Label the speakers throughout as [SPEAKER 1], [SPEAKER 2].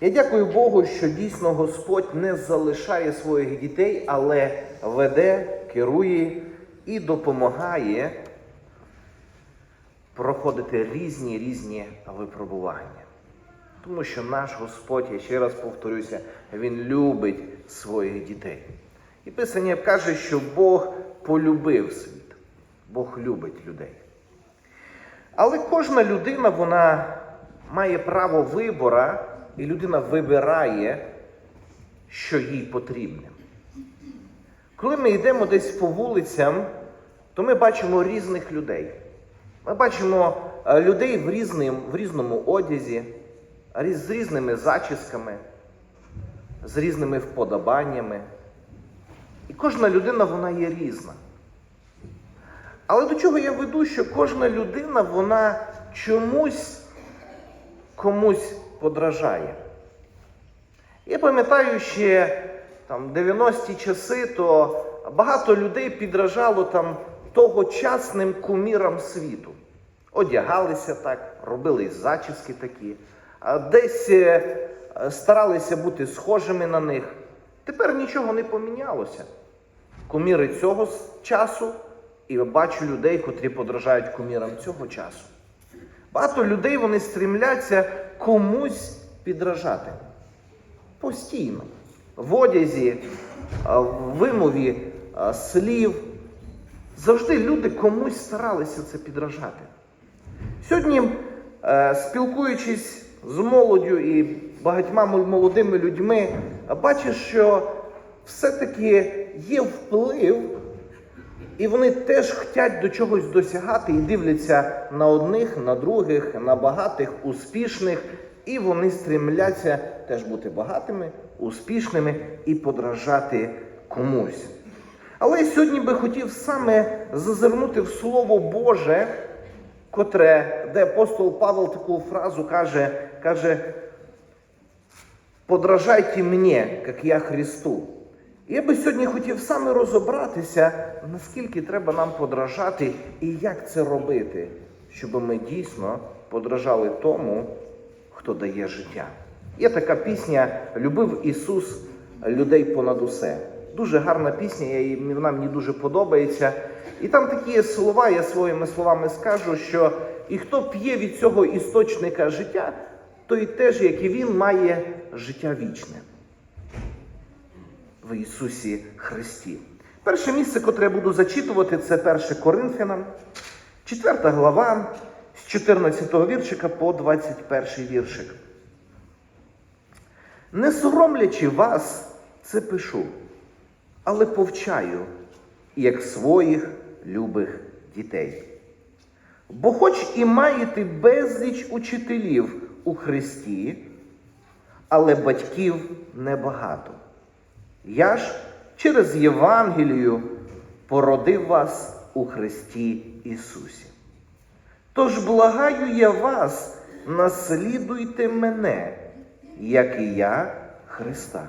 [SPEAKER 1] Я дякую Богу, що дійсно Господь не залишає своїх дітей, але веде, керує і допомагає проходити різні різні випробування. Тому що наш Господь, я ще раз повторюся, Він любить своїх дітей. І Писання каже, що Бог полюбив світ, Бог любить людей. Але кожна людина вона має право вибора, і людина вибирає, що їй потрібне. Коли ми йдемо десь по вулицям, то ми бачимо різних людей. Ми бачимо е, людей в, різним, в різному одязі, з різними зачісками, з різними вподобаннями. І кожна людина вона є різна. Але до чого я веду, що кожна людина вона чомусь комусь подражає. Я пам'ятаю ще там 90-ті часи, то багато людей підражало там тогочасним кумірам світу. Одягалися так, робили зачіски такі, десь е, старалися бути схожими на них. Тепер нічого не помінялося. Куміри цього часу, і бачу людей, котрі подражають кумірам цього часу. Багато людей вони стрімляться комусь підражати. Постійно. В одязі, в вимові слів. Завжди люди комусь старалися це підражати. Сьогодні, е, спілкуючись з молоддю і багатьма молодими людьми, бачиш, що все-таки є вплив, і вони теж хочуть до чогось досягати і дивляться на одних, на других, на багатих, успішних, і вони стрімляться теж бути багатими, успішними і подражати комусь. Але я сьогодні би хотів саме зазирнути в Слово Боже, котре, де апостол Павел таку фразу каже, каже, подражайте мені, як я Христу. Я би сьогодні хотів саме розібратися, наскільки треба нам подражати і як це робити, щоб ми дійсно подражали тому, хто дає життя. Є така пісня Любив Ісус людей понад усе. Дуже гарна пісня, я вона мені дуже подобається. І там такі слова, я своїми словами скажу, що і хто п'є від цього істочника життя, той теж, як і він, має життя вічне в Ісусі Христі. Перше місце, котре я буду зачитувати, це 1 Коринфянам, 4 глава, з 14 віршика по 21 віршик. Не соромлячи вас, це пишу, але повчаю, як своїх любих дітей. Бо хоч і маєте безліч учителів у Христі, але батьків небагато. Я ж через Євангелію породив вас у Христі Ісусі. Тож благаю я вас, наслідуйте мене, як і я Христа.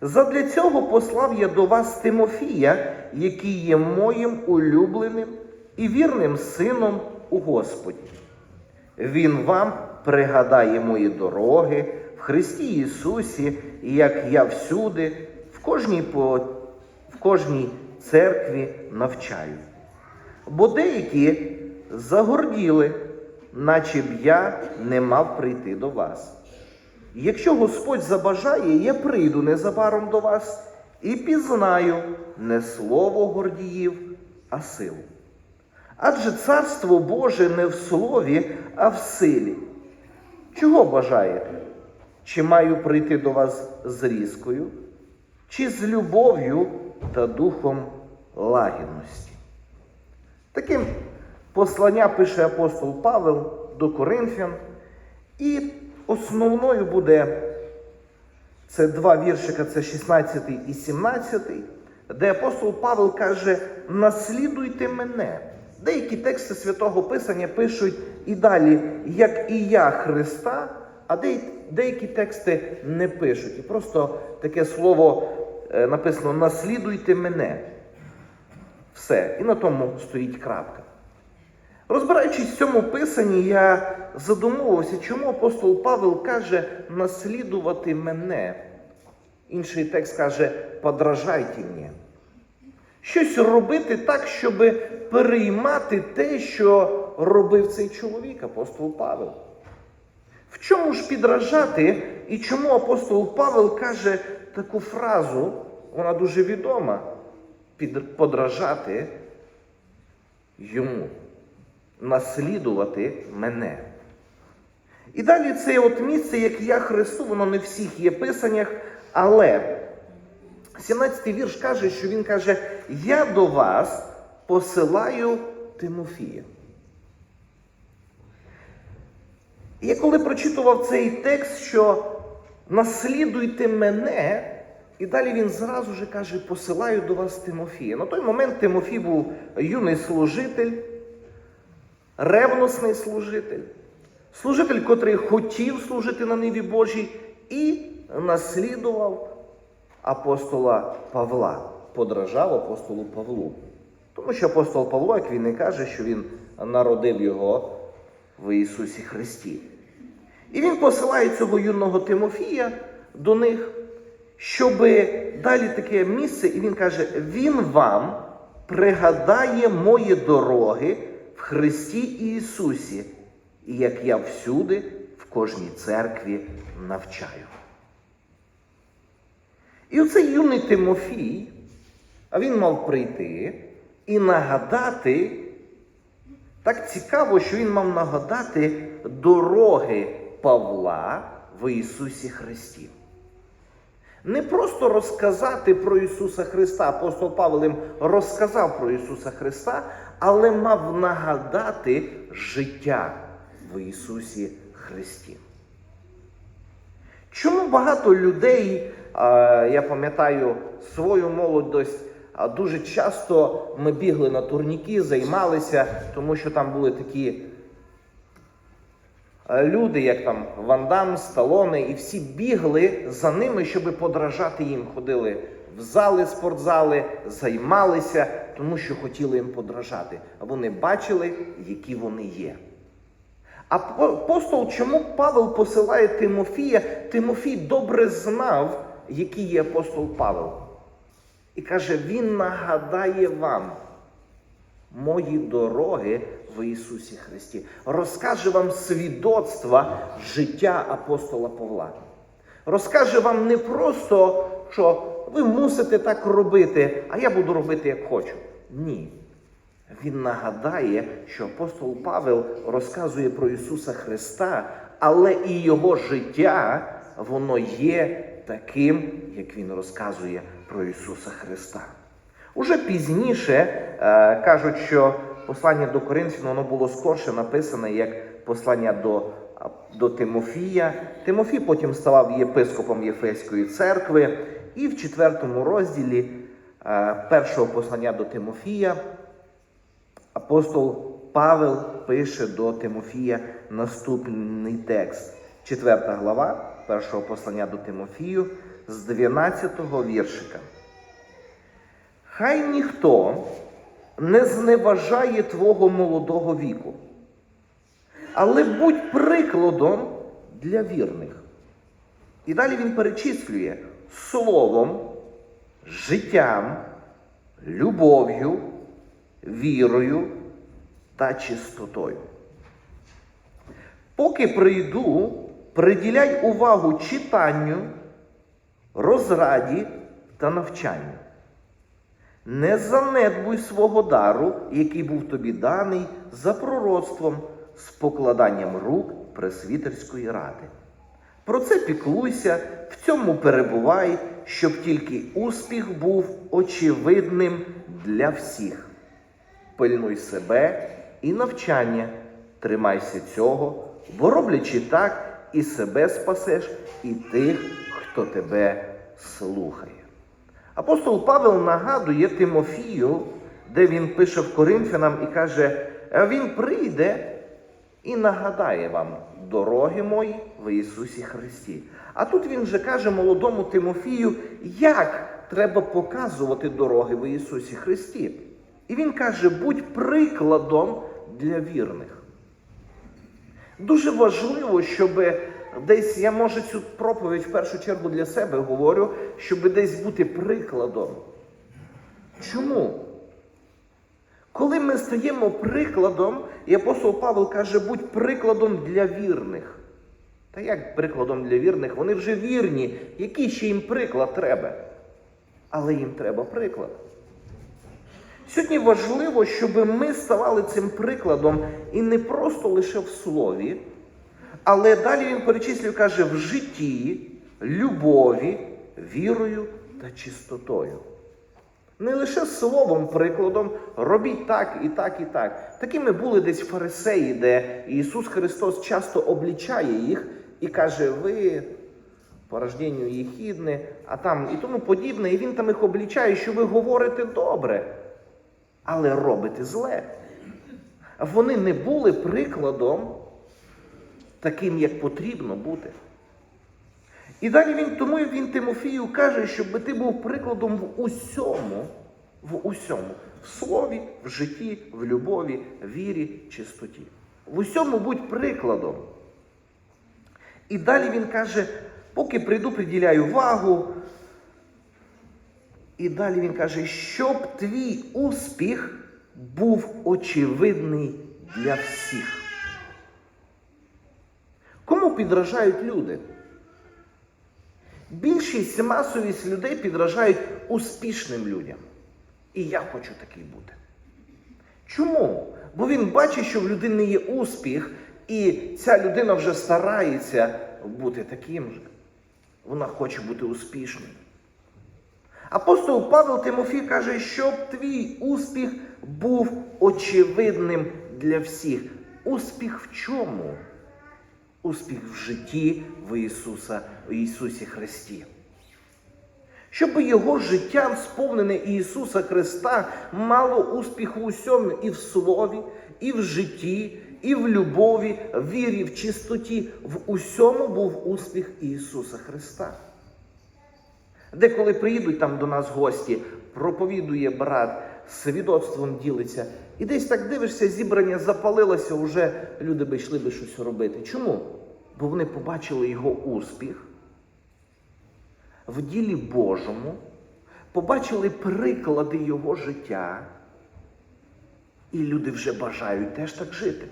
[SPEAKER 1] Задля цього послав я до вас Тимофія, який є моїм улюбленим і вірним сином у Господі. Він вам пригадає мої дороги Христі Ісусі, як я всюди, в кожній, по, в кожній церкві навчаю. Бо деякі загорділи, наче б я не мав прийти до вас. Якщо Господь забажає, я прийду незабаром до вас і пізнаю не слово гордіїв, а силу. Адже царство Боже не в слові, а в силі. Чого бажаєте? Чи маю прийти до вас з різкою, чи з любов'ю та духом лагідності? Таким послання пише апостол Павел до Коринфян, і основною буде це два віршика, це 16 і 17, де апостол Павел каже: наслідуйте мене. Деякі тексти Святого Писання пишуть і далі, як і я Христа, а деякі, деякі тексти не пишуть. І просто таке слово е, написано наслідуйте мене. Все. І на тому стоїть крапка. Розбираючись в цьому писанні, я задумувався, чому апостол Павел каже наслідувати мене. Інший текст каже подражайте мені. Щось робити так, щоб переймати те, що робив цей чоловік, апостол Павел. В чому ж підражати і чому апостол Павел каже таку фразу, вона дуже відома, подражати йому, наслідувати мене. І далі це от місце, як я Христу, воно не в всіх є писаннях, але 17-й вірш каже, що він каже: Я до вас посилаю Тимофія. І я коли прочитував цей текст, що наслідуйте мене, і далі він зразу же каже, посилаю до вас Тимофія. На той момент Тимофій був юний служитель, ревностний служитель, служитель, котрий хотів служити на ниві Божій, і наслідував апостола Павла, подражав апостолу Павлу. Тому що апостол Павло, як він і каже, що він народив його в Ісусі Христі. І він посилає цього юного Тимофія до них, щоб далі таке місце, і він каже: Він вам пригадає мої дороги в Христі Ісусі, як я всюди, в кожній церкві навчаю. І оцей юний Тимофій, а він мав прийти і нагадати, так цікаво, що він мав нагадати дороги Павла в Ісусі Христі. Не просто розказати про Ісуса Христа, апостол Павел їм розказав про Ісуса Христа, але мав нагадати життя в Ісусі Христі. Чому багато людей, я пам'ятаю свою молодость, дуже часто ми бігли на турніки, займалися, тому що там були такі люди, як там Ван Дам, Сталоне, і всі бігли за ними, щоб подражати їм. Ходили в зали, спортзали, займалися, тому що хотіли їм подражати. А вони бачили, які вони є. Апостол, чому Павел посилає Тимофія? Тимофій добре знав, який є апостол Павел. І каже, він нагадає вам мої дороги в Ісусі Христі. Розкаже вам свідоцтва життя апостола Павла. Розкаже вам не просто, що ви мусите так робити, а я буду робити, як хочу. Ні. Він нагадає, що апостол Павел розказує про Ісуса Христа, але і Його життя, воно є таким, як Він розказує про Ісуса Христа. Уже пізніше е, кажуть, що послання до Коринфян воно було скорше написане як послання до, до Тимофія. Тимофій потім ставав єпископом Єфеської церкви, і в четвертому розділі е, першого послання до Тимофія апостол Павел пише до Тимофія наступний текст. Четверта глава першого послання до Тимофію з 12-го віршика. Хай ніхто не зневажає твого молодого віку, але будь прикладом для вірних. І далі він перечислює словом, життям, любов'ю, вірою та чистотою. Поки прийду, приділяй увагу читанню, розраді та навчанню. Не занедбуй свого дару, який був тобі даний за пророцтвом з покладанням рук пресвітерської ради. Про це піклуйся, в цьому перебувай, щоб тільки успіх був очевидним для всіх. Пильнуй себе і навчання, тримайся цього, бо роблячи так, і себе спасеш, і тих, хто тебе слухає. Апостол Павел нагадує Тимофію, де він пише в Коринфянам і каже: він прийде і нагадає вам дороги мої в Ісусі Христі. А тут він же каже молодому Тимофію, як треба показувати дороги в Ісусі Христі. І він каже: будь прикладом для вірних. Дуже важливо, щоб десь я може цю проповідь в першу чергу для себе говорю, щоб десь бути прикладом. Чому? Коли ми стаємо прикладом, і апостол Павел каже, будь прикладом для вірних. Та як прикладом для вірних? Вони вже вірні. Який ще їм приклад треба? Але їм треба приклад. Сьогодні важливо, щоб ми ставали цим прикладом і не просто лише в слові, але далі він перечислює, каже, в житті, любові, вірою та чистотою. Не лише словом, прикладом, робіть так і так, і так. Такими були десь фарисеї, де Ісус Христос часто облічає їх і каже, ви по рожденню єхідне, а там і тому подібне, і він там їх облічає, що ви говорите добре, але робите зле. Вони не були прикладом таким, як потрібно бути. І далі він тому він Тимофію каже, щоб ти був прикладом в усьому, в усьому, в слові, в житті, в любові, вірі, чистоті. В усьому будь прикладом. І далі він каже, поки прийду, приділяю увагу. І далі він каже, щоб твій успіх був очевидний для всіх. Підражають люди? Більшість масовість людей підражають успішним людям. І я хочу такий бути. Чому? Бо він бачить, що в людини є успіх, і ця людина вже старається бути таким же. Вона хоче бути успішною. Апостол Павло Тимофій каже, щоб твій успіх був очевидним для всіх. Успіх в чому? Успіх в житті в Ісуса, в Ісусі Христі. Щоб його життя, сповнене Ісуса Христа, мало успіх у всьому і в слові, і в житті, і в любові, в вірі, в чистоті. В усьому був успіх Ісуса Христа. Деколи приїдуть там до нас гості, проповідує брат, свідоцтвом ділиться. І десь так дивишся, зібрання запалилося, вже люди би йшли би щось робити. Чому? Бо вони побачили його успіх в ділі Божому, побачили приклади його життя, і люди вже бажають теж так жити.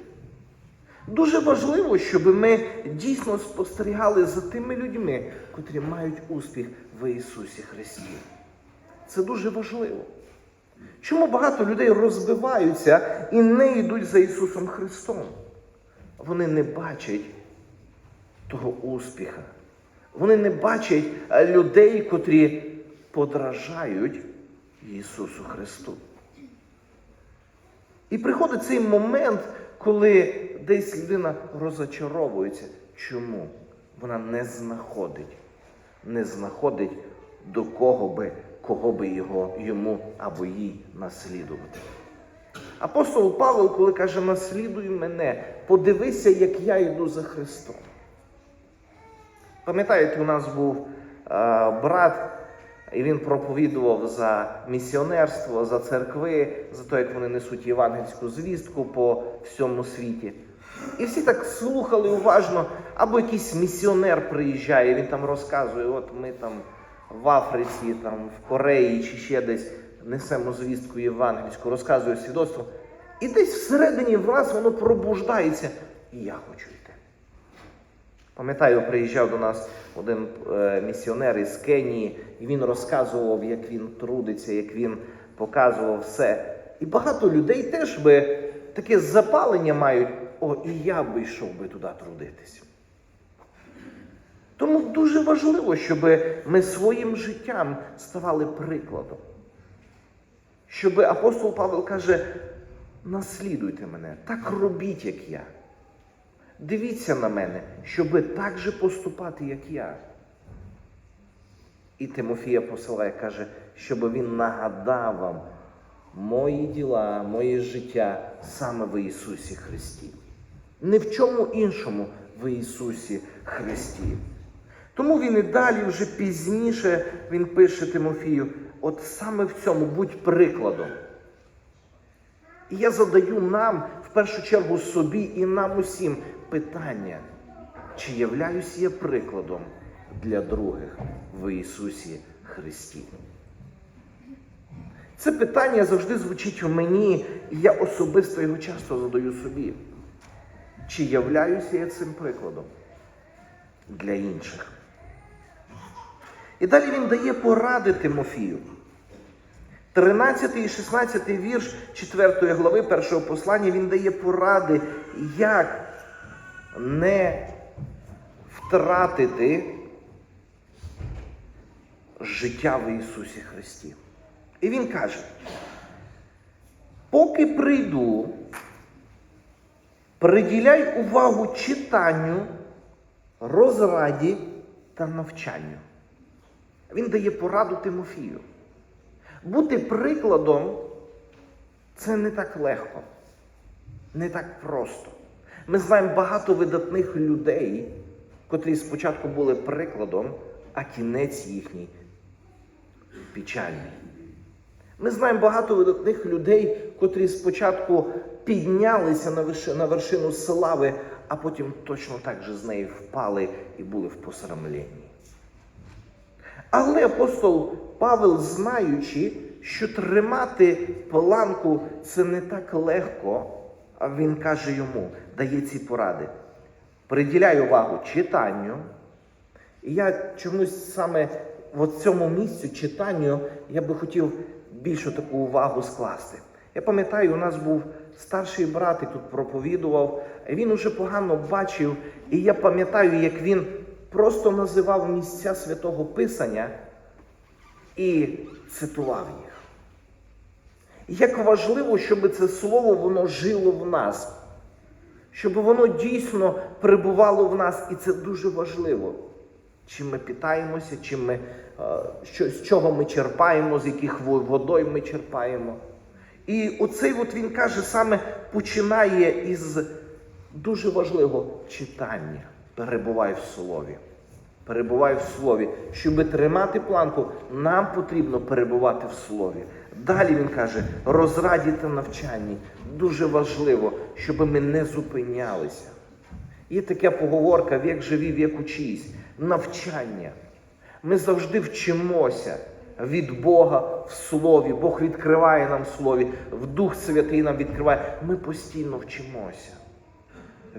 [SPEAKER 1] Дуже важливо, щоб ми дійсно спостерігали за тими людьми, котрі мають успіх в Ісусі Христі. Це дуже важливо. Чому багато людей розбиваються і не йдуть за Ісусом Христом? Вони не бачать того успіха. Вони не бачать е, людей, котрі подражають Ісусу Христу. І приходить цей момент, коли десь людина розочаровується. Чому? Вона не знаходить, не знаходить до кого би, кого би його, йому або їй наслідувати. Апостол Павло, коли каже, наслідуй мене, подивися, як я йду за Христом. Пам'ятаєте, у нас був е, брат, і він проповідував за місіонерство, за церкви, за те, як вони несуть євангельську звістку по всьому світі. І всі так слухали уважно, або якийсь місіонер приїжджає, він там розказує, от ми там в Африці, там, в Кореї чи ще десь несемо звістку євангельську, розказує свідоцтво. І десь всередині вас воно пробуждається. І я хочу йти. Пам'ятаю, приїжджав до нас один е, місіонер із Кенії, і він розказував, як він трудиться, як він показував все. І багато людей теж би таке запалення мають, о, і я би йшов би туди трудитись. Тому дуже важливо, щоб ми своїм життям ставали прикладом. Щоб апостол Павел каже, наслідуйте мене, так робіть, як я. Дивіться на мене, щоби так же поступати, як я. І Тимофія посилає, каже, щоб він нагадав вам мої діла, моє життя саме в Ісусі Христі. Не в чому іншому в Ісусі Христі. Тому він і далі, вже пізніше, він пише Тимофію, от саме в цьому будь прикладом. І я задаю нам, в першу чергу, собі і нам усім питання, чи являюсь я прикладом для других в Ісусі Христі? Це питання завжди звучить у мені, і я особисто його часто задаю собі. Чи являюся я цим прикладом для інших? І далі він дає поради Тимофію. 13 і 16 вірш 4 глави першого послання він дає поради, як не втратити життя в Ісусі Христі. І він каже: поки прийду, приділяй увагу читанню, розраді та навчанню. Він дає пораду Тимофію. Бути прикладом це не так легко, не так просто. Ми знаємо багато видатних людей, котрі спочатку були прикладом, а кінець їхній печальний. Ми знаємо багато видатних людей, котрі спочатку піднялися на вершину, слави, а потім точно так же з неї впали і були в посрамленні. Але апостол Павел, знаючи, що тримати планку це не так легко, а він каже йому, дає ці поради. Приділяй увагу читанню. І я чомусь саме в цьому місці читанню я би хотів більшу таку увагу скласти. Я пам'ятаю, у нас був старший брат, і тут проповідував, він уже погано бачив, і я пам'ятаю, як він просто називав місця святого Писання і цитував їх. Як важливо, щоб це слово воно жило в нас, щоб воно дійсно перебувало в нас, і це дуже важливо. Чим ми питаємося, чим ми, що, з чого ми черпаємо, з яких водой ми черпаємо. І оцей от він каже, саме починає із дуже важливого читання. Перебувай в слові. Перебувай в слові. Щоб тримати планку, нам потрібно перебувати в слові. Далі він каже, розраді та навчанні. Дуже важливо, щоб ми не зупинялися. Є така поговорка вік живі, вік учись. Навчання. Ми завжди вчимося від Бога в Слові. Бог відкриває нам Слові, в Дух Святий нам відкриває. Ми постійно вчимося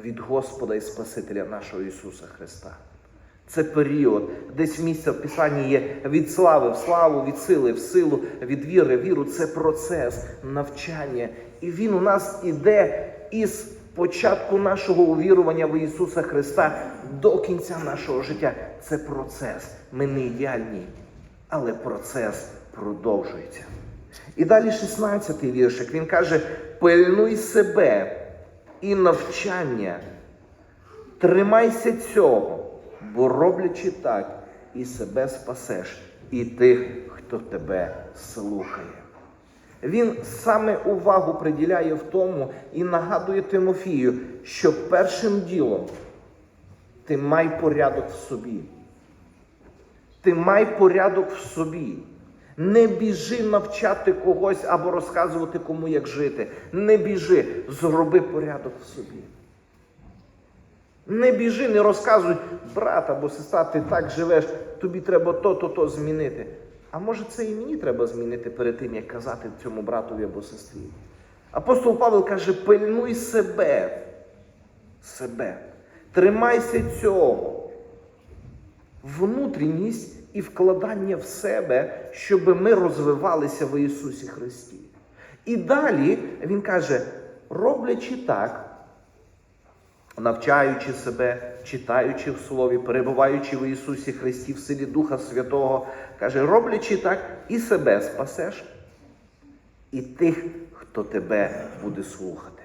[SPEAKER 1] від Господа і Спасителя нашого Ісуса Христа. Це період, десь місце в Писанні є від слави в славу, від сили в силу, від віри в віру. Це процес навчання. І він у нас іде із початку нашого увірування в Ісуса Христа до кінця нашого життя. Це процес. Ми не ідеальні, але процес продовжується. І далі 16-й віршик. Він каже: пильнуй себе і навчання, тримайся цього, бо роблячи так, і себе спасеш, і тих, хто тебе слухає. Він саме увагу приділяє в тому і нагадує Тимофію, що першим ділом ти май порядок в собі. Ти май порядок в собі. Не біжи навчати когось або розказувати кому, як жити. Не біжи, зроби порядок в собі. Не біжи, не розказуй, брат або сестра, ти так живеш, тобі треба то-то то змінити. А може це і мені треба змінити перед тим, як казати цьому братові або сестрі. Апостол Павел каже: пильнуй себе, себе, тримайся цього. Внутрішність і вкладання в себе, щоб ми розвивалися в Ісусі Христі. І далі Він каже, роблячи так, навчаючи себе, читаючи в Слові, перебуваючи в Ісусі Христі в силі Духа Святого, каже, роблячи так, і себе спасеш, і тих, хто тебе буде слухати.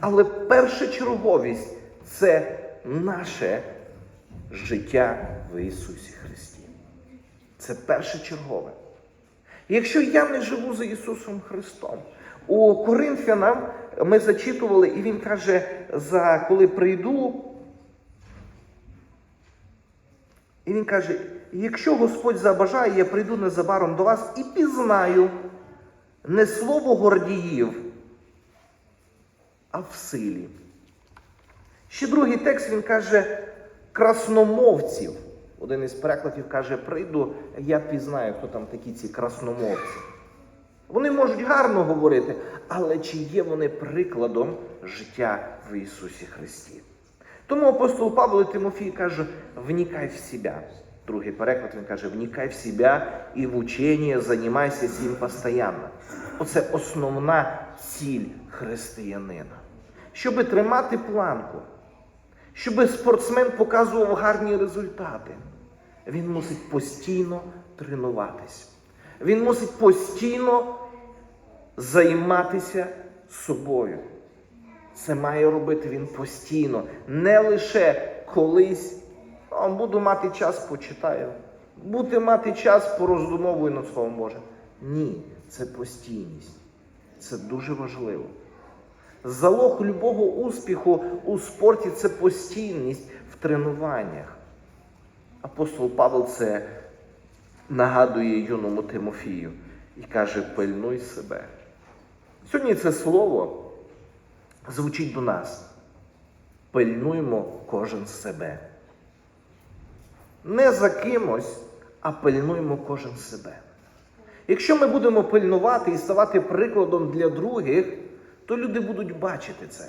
[SPEAKER 1] Але першочерговість це наше життя в Ісусі Христі. Це першочергове. Якщо я не живу за Ісусом Христом, у Коринфянам ми зачитували, і він каже, за коли прийду, і він каже, якщо Господь забажає, я прийду незабаром до вас і пізнаю не слово гордіїв, а в силі. Ще другий текст він каже красномовців. Один із перекладів каже: прийду, я пізнаю, хто там такі ці красномовці. Вони можуть гарно говорити, але чи є вони прикладом життя в Ісусі Христі? Тому апостол Павло Тимофій каже: вникай в себе. Другий переклад він каже: вникай в себе і в учення займайся цим постійно. Оце основна ціль християнина. Щоби тримати планку, щоби спортсмен показував гарні результати, він мусить постійно тренуватись. Він мусить постійно займатися собою. Це має робити він постійно, не лише колись. «О, буду мати час, почитаю. Буду мати час, пороздумовую над Словом Божим. Ні, це постійність. Це дуже важливо. Залог любого успіху у спорті це постійність в тренуваннях. Апостол Павел це нагадує юному Тимофію і каже: пильнуй себе. Сьогодні це слово звучить до нас. Пильнуймо кожен себе. Не за кимось, а пильнуймо кожен себе. Якщо ми будемо пильнувати і ставати прикладом для других, то люди будуть бачити це.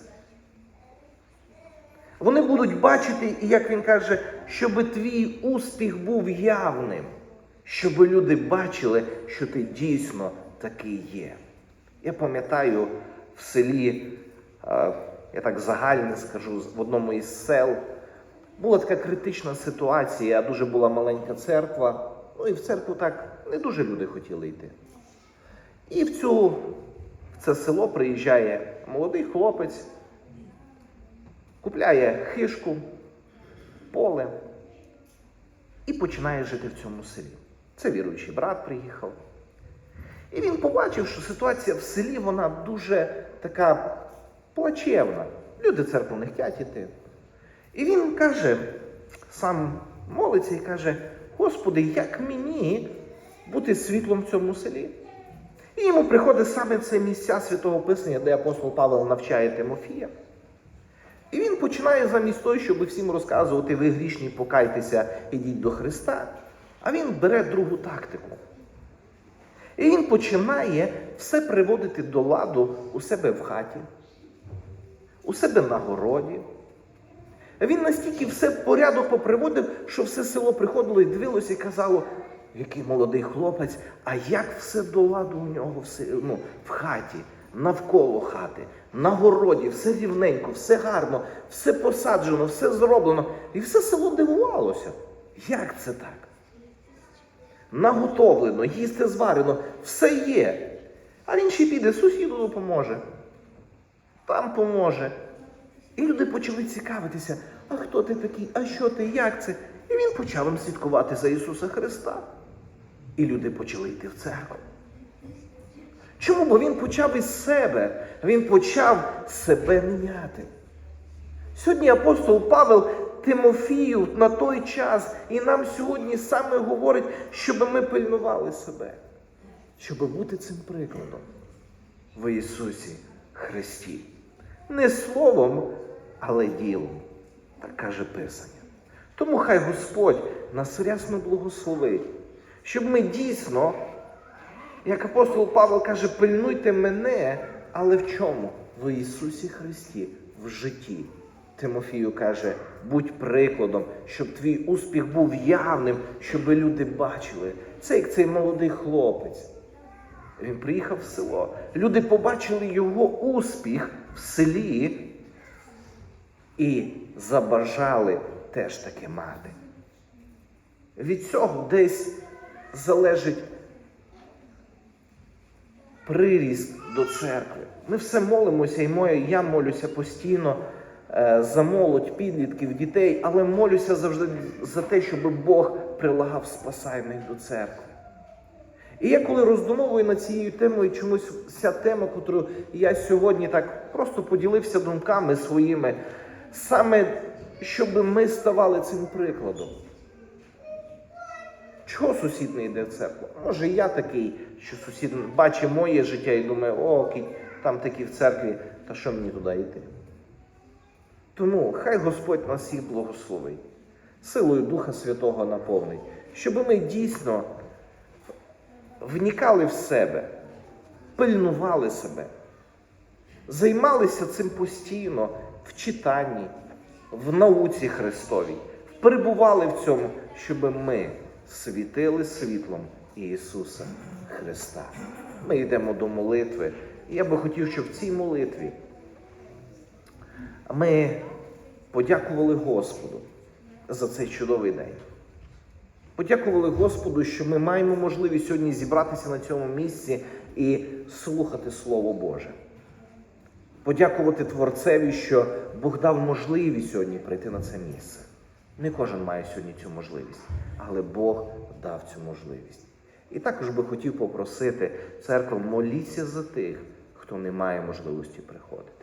[SPEAKER 1] Вони будуть бачити, і як він каже, щоб твій успіх був явним, щоб люди бачили, що ти дійсно такий є. Я пам'ятаю в селі, е, я так загально скажу, в одному із сел була така критична ситуація, дуже була маленька церква. Ну і в церкву так не дуже люди хотіли йти. І в цю, в це село приїжджає молодий хлопець, купляє хишку, поле і починає жити в цьому селі. Це віруючий брат приїхав. І він побачив, що ситуація в селі вона дуже така плачевна. Люди церкву не хочуть іти. І він каже, сам молиться і каже: Господи, як мені бути світлом в цьому селі? І йому приходить саме це місця святого Писання, де апостол Павел навчає Тимофія. І він починає замість того, щоб всім розказувати, ви грішні, покайтеся, ідіть до Христа. А він бере другу тактику. І він починає все приводити до ладу у себе в хаті, у себе на городі. Він настільки все в порядок поприводив, що все село приходило і дивилося і казало, який молодий хлопець, а як все до ладу у нього в, ну, в хаті, навколо хати, на городі, все рівненько, все гарно, все посаджено, все зроблено. І все село дивувалося. Як це так? Наготовлено, їсти зварено, все є. А він ще піде, сусіду допоможе. Там поможе. І люди почали цікавитися, а хто ти такий, а що ти, як це? І він почав їм слідкувати за Ісуса Христа. І люди почали йти в церкву. Чому? Бо він почав із себе, він почав себе міняти. Сьогодні апостол Павел Тимофію на той час і нам сьогодні саме говорить, щоб ми пильнували себе, щоб бути цим прикладом в Ісусі Христі. Не словом, але ділом, так каже Писання. Тому хай Господь нас рясно благословить, щоб ми дійсно, як апостол Павло каже, пильнуйте мене, але в чому? В Ісусі Христі, в житті. Тимофію каже, будь прикладом, щоб твій успіх був явним, щоб люди бачили. Це як цей молодий хлопець. Він приїхав в село. Люди побачили його успіх в селі і забажали теж таке мати. Від цього десь залежить приріст до церкви. Ми все молимося, і моє, я молюся постійно за молодь, підлітків, дітей, але молюся завжди за те, щоб Бог прилагав спасайних до церкви. І я коли роздумовую над цією темою, чомусь ця тема, яку я сьогодні так просто поділився думками своїми, саме щоб ми ставали цим прикладом. Чого сусід не йде в церкву? Може, я такий, що сусід бачить моє життя і думає, о, там такі в церкві, та що мені туди йти? Тому хай Господь нас всіх благословить, силою Духа Святого наповнить, щоб ми дійсно вникали в себе, пильнували себе, займалися цим постійно в читанні, в науці Христовій, перебували в цьому, щоб ми світили світлом Ісуса Христа. Ми йдемо до молитви. Я би хотів, щоб в цій молитві ми подякували Господу за цей чудовий день. Подякували Господу, що ми маємо можливість сьогодні зібратися на цьому місці і слухати Слово Боже. Подякувати Творцеві, що Бог дав можливість сьогодні прийти на це місце. Не кожен має сьогодні цю можливість, але Бог дав цю можливість. І також би хотів попросити церкву, моліться за тих, хто не має можливості приходити.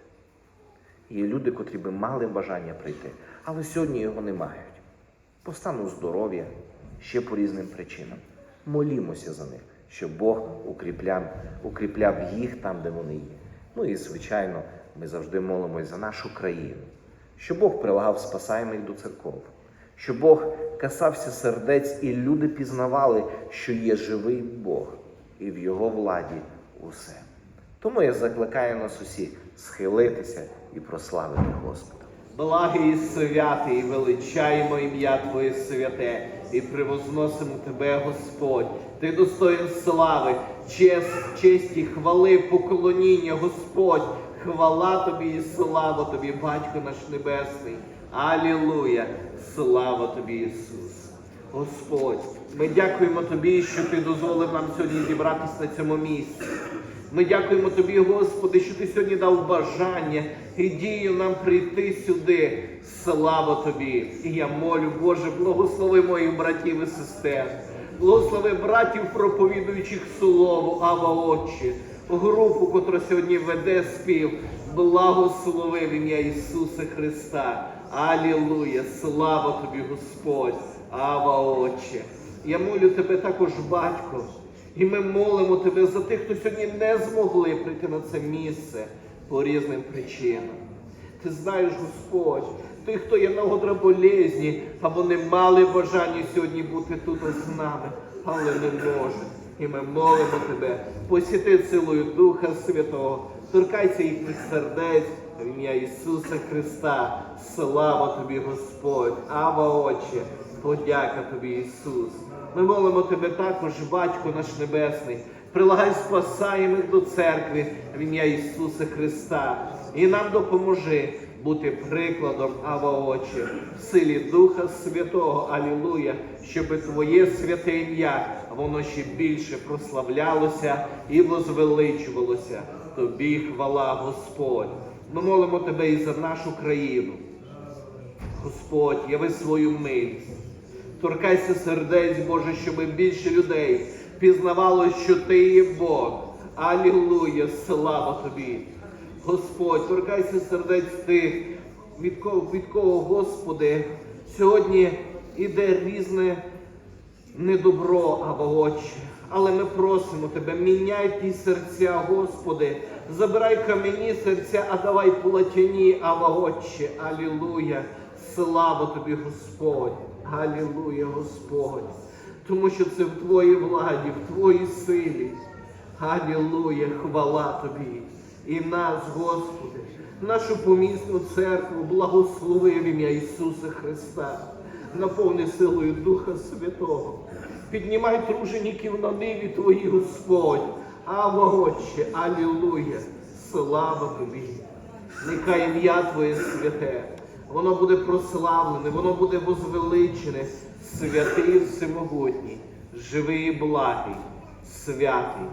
[SPEAKER 1] Є люди, котрі би мали бажання прийти, але сьогодні його не мають. По стану здоров'я, ще по різним причинам. Молімося за них, щоб Бог укріпляв, укріпляв їх там, де вони є. Ну і, звичайно, ми завжди молимось за нашу країну, щоб Бог прилагав спасаємих до церков, щоб Бог касався сердець, і люди пізнавали, що є живий Бог, і в Його владі усе. Тому я закликаю нас усіх схилитися і прославити Господа.
[SPEAKER 2] Благий і святий, величаємо ім'я Твоє святе і превозносимо Тебе, Господь. Ти достоїн слави, честь, честі, хвали, поклоніння, Господь. Хвала Тобі і слава Тобі, Батько наш Небесний. Алілуя! Слава Тобі, Ісус! Господь, ми дякуємо Тобі, що Ти дозволив нам сьогодні зібратися на цьому місці. Ми дякуємо Тобі, Господи, що Ти сьогодні дав бажання і дію нам прийти сюди. Слава Тобі! І я молю, Боже, благослови моїх братів і сестер, благослови братів, проповідуючих слово, Ава Отче, групу, котра сьогодні веде спів. Благослови в ім'я Ісуса Христа. Алілуя! Слава Тобі, Господь! Ава Отче! Я молю Тебе також, Батько. І ми молимо тебе за тих, хто сьогодні не змогли прийти на це місце по різним причинам. Ти знаєш, Господь, тих, хто є на болезні, або не мали бажання сьогодні бути тут з нами, але не можуть. І ми молимо тебе, посіти силою Духа Святого, торкайся їхніх сердець в ім'я Ісуса Христа. Слава тобі, Господь, Ава Отче, подяка тобі, Ісус. Ми молимо тебе також, Батько наш Небесний, прилагай спасаємих до церкви в ім'я Ісуса Христа. І нам допоможи бути прикладом, Ава Отче, в силі Духа Святого, Алілуя, щоб Твоє святе ім'я, воно ще більше прославлялося і возвеличувалося. Тобі хвала, Господь. Ми молимо Тебе і за нашу країну. Господь, яви свою милість. Торкайся сердець, Боже, щоб більше людей пізнавало, що Ти є Бог. Алілуя, слава Тобі. Господь, торкайся сердець тих, від кого, від кого, Господи, сьогодні іде різне недобро або Отче. Але ми просимо Тебе, міняй ті серця, Господи, забирай кам'яні серця, а давай платяні, Ава Отче. Алілуя. Слава Тобі, Господь. Алілуя, Господь. Тому що це в Твоїй владі, в Твоїй силі. Алілуя, хвала Тобі. І нас, Господи, нашу помісну церкву благослови в ім'я Ісуса Христа, наповни силою Духа Святого. Піднімай тружеників на ниві Твої, Господь. Ава Отче, Алілуя, слава Тобі. Нехай ім'я Твоє святе, воно буде прославлене, воно буде возвеличене, святий всемогутній, живий і благий, святий,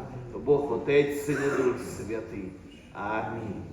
[SPEAKER 2] Бог Отець, Син і Дух Святий. Амінь.